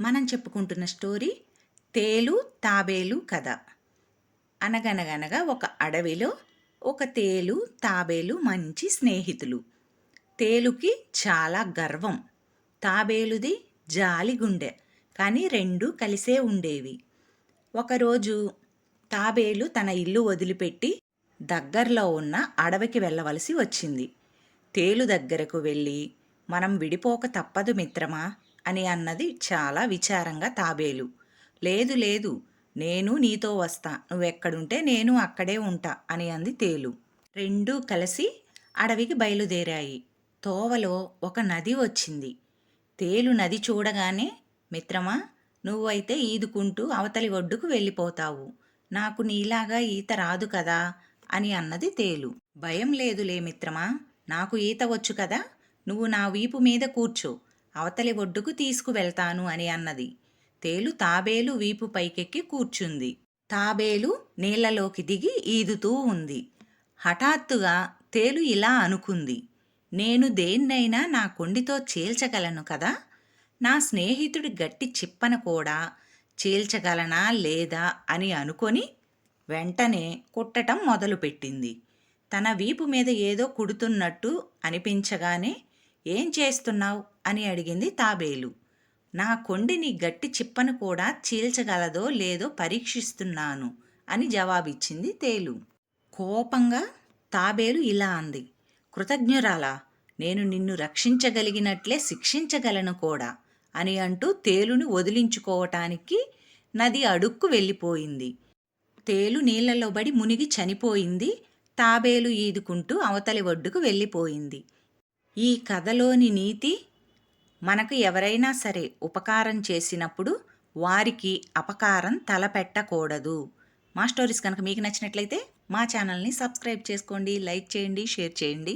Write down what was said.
మనం చెప్పుకుంటున్న స్టోరీ తేలు తాబేలు కథ. అనగనగనగా ఒక అడవిలో ఒక తేలు తాబేలు మంచి స్నేహితులు. తేలుకి చాలా గర్వం. తాబేలుది జాలి గుండె కానీ రెండు కలిసే ఉండేవి. ఒకరోజు తాబేలు తన ఇల్లు వదిలిపెట్టి దగ్గరలో ఉన్న అడవికి వెళ్ళవలసి వచ్చింది. తేలు దగ్గరకు వెళ్ళి మనం విడిపోక తప్పదు మిత్రమా? అని అన్నది చాలా విచారంగా తాబేలు. లేదు లేదు నేను నీతో వస్తా. నువ్వెక్కడుంటే నేను అక్కడే ఉంటా అని అంది తేలు. రెండూ కలిసి అడవికి బయలుదేరాయి. తోవలో ఒక నది వచ్చింది. తేలు నది చూడగానే మిత్రమా నువ్వైతే ఈదుకుంటూ అవతలి ఒడ్డుకు వెళ్ళిపోతావు. నాకు నీలాగా ఈత రాదు కదా అని అన్నది తేలు. భయం లేదులే మిత్రమా నాకు ఈత వచ్చు కదా నువ్వు నా వీపు మీద కూర్చో. అవతలి ఒడ్డుకు తీసుకువెళ్తాను అని అన్నది. తేలు తాబేలు వీపు పైకెక్కి కూర్చుంది. తాబేలు నీళ్ళలోకి దిగి ఈదుతూ ఉంది. హఠాత్తుగా తేలు ఇలా అనుకుంది. నేను దేన్నైనా నా కొండితో చీల్చగలను కదా? నా స్నేహితుడి గట్టి చిప్పన కూడా చీల్చగలనా లేదా అని అనుకొని వెంటనే కుట్టటం మొదలుపెట్టింది. తన వీపు మీద ఏదో కుడుతున్నట్టు అనిపించగానే ఏం చేస్తున్నావు? అని అడిగింది తాబేలు. నా కొండిని గట్టి చిప్పను కూడా చీల్చగలదో లేదో పరీక్షిస్తున్నాను అని జవాబిచ్చింది తేలు. కోపంగా తాబేలు ఇలా అంది. కృతజ్ఞురాలా నేను నిన్ను రక్షించగలిగినట్లే శిక్షించగలను కూడా అని అంటూ తేలును వదిలించుకోవటానికి నది అడుక్కు వెళ్ళిపోయింది. తేలు నీళ్ళలో బడి మునిగి చనిపోయింది. తాబేలు ఈదుకుంటూ అవతలి ఒడ్డుకు వెళ్ళిపోయింది. ఈ కథలోని నీతి మనకు ఎవరైనా సరే ఉపకారం చేసినప్పుడు వారికి అపకారం తలపెట్టకూడదు. మా స్టోరీస్ కనుక మీకు నచ్చినట్లయితే మా ఛానల్ని సబ్స్క్రైబ్ చేసుకోండి లైక్ చేయండి షేర్ చేయండి.